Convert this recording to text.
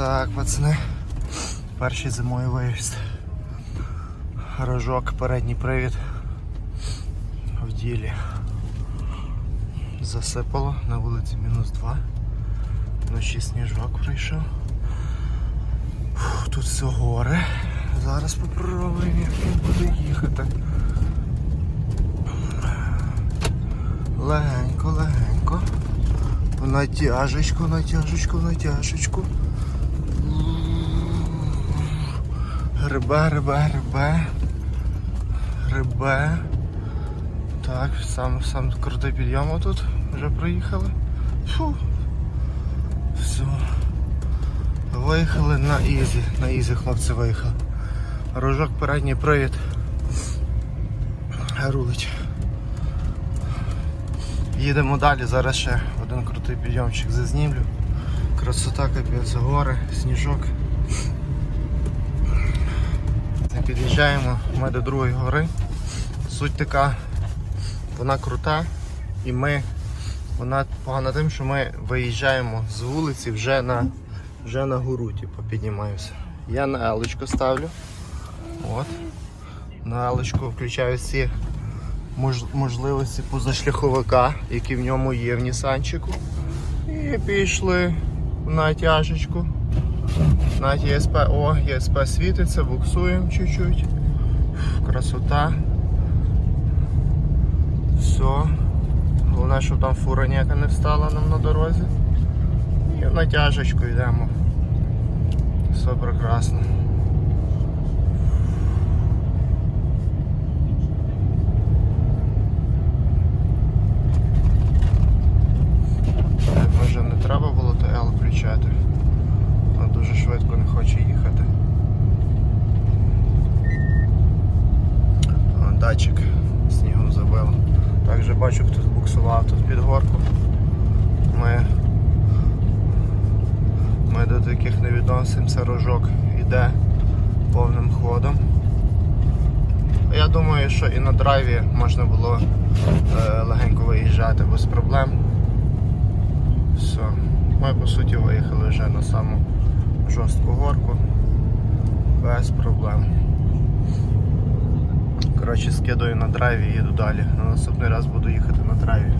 Так, пацани. Перший зимовий виїзд. Рожок, передній привід. В ділі. Засипало на вулиці мінус 2. Вночі сніжок прийшов. Тут все горе. Зараз попробуємо, буде їхати. Легенько, легенько. Натяжечку, натяжечку, натяжечку. Грибе, грибе, грибе. Грибе. Так, сам, сам крутий підйом тут. Вже проїхали. Фу. Все. Виїхали на Ізі. На Ізі хлопці виїхали. Рожок передній привід. Рулить. Їдемо далі, зараз ще один крутий підйомчик зазнімлю. Красота, капець, гори, сніжок. Під'їжджаємо ми до другої гори. Суть така, вона крута і ми, вона погана тим, що ми виїжджаємо з вулиці вже на, вже на гору, типу, піднімаємося. Я на елочку ставлю. От. На елочку включаю всі можливості позашляховика, які в ньому є в Нісанчику. І пішли на тяжечку. На ЄСП, о, ЄСП світиться, буксуємо чуть-чуть. Красота. Все. Головне, щоб там фура ніяка не встала нам на дорозі. І в натяжечку йдемо. Все прекрасно. Так, Може не треба було ТЛ включати. Вона дуже швидко не хоче їхати. О, Датчик снігом забив. Також бачу, хтось буксував тут під горку. Ми, ми до таких не відносимося, рожок йде повним ходом. Я думаю, що і на драйві можна було е, легенько виїжджати без проблем. Все. Ми по суті виїхали вже на саму жорстку горку. Без проблем. Коротше, скидаю на драйві і їду далі. На наступний раз буду їхати на драйві.